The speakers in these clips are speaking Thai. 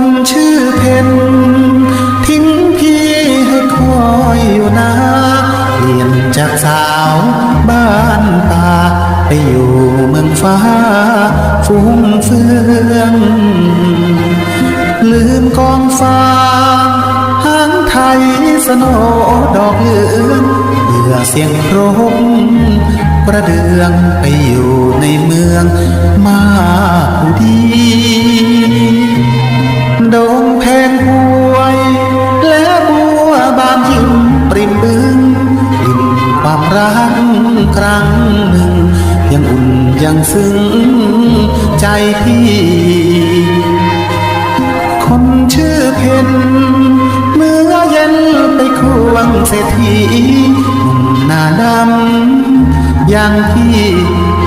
นชื่อเพนทิ้งพี่ให้คอยอยู่นะเปลี่ยนจากสาวบ้านป่าไปอยู่เมืองฟ้า ฟุ้งเฟืองลืมกองฟ้าหางไทยสนอดอกเลือนเบื่อเสียงครบประเดืองไปอยู่ในเมืองมาผู้ดี รักครั้งหนึ่ง ยังอุ่นยังซึ้งใจพี่ คนชื่อเพนเมื่อเย็นไปควงเศรษฐีหนุ่มหน้าดำอย่างพี่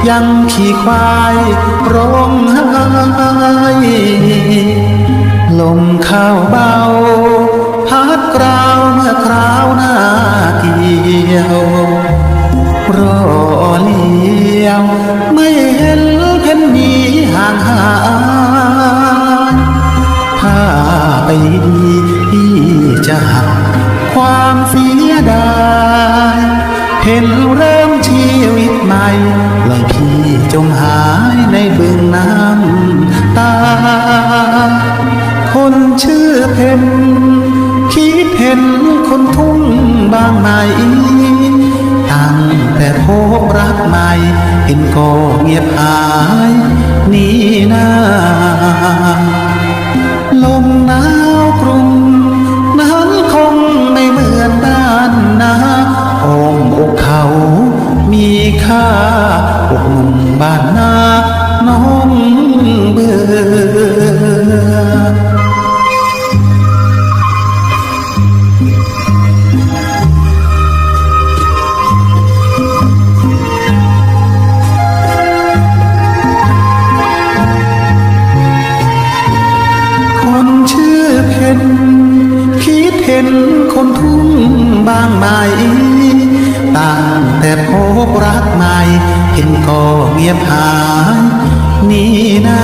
ยังขี่ควายร้องไห้ลมข้าวเบา พัดกราวเมื่อคราวหน้าางหาถ้าไปดีพี่จะหักความเสียดายเห็นเริ่มชีวิตใหม่เลยพี่จมหายในบึงน้ำตา คนชื่อเพนคิดเห็นคนทุ่งบางไหมตั้งแต่พบรักใหม่เห็นก็เงียบหาย นี้นาลมหนาวกรุงนั้นคงไม่เหมือนบ้านนาอ้อมอกเขามีค่าอกหนุ่มบ้านนาน้องเบื่อ คนทุ่งบางไหมตั้งแต่พบรักใหม่ เห็นก็เงียบหายนี่นา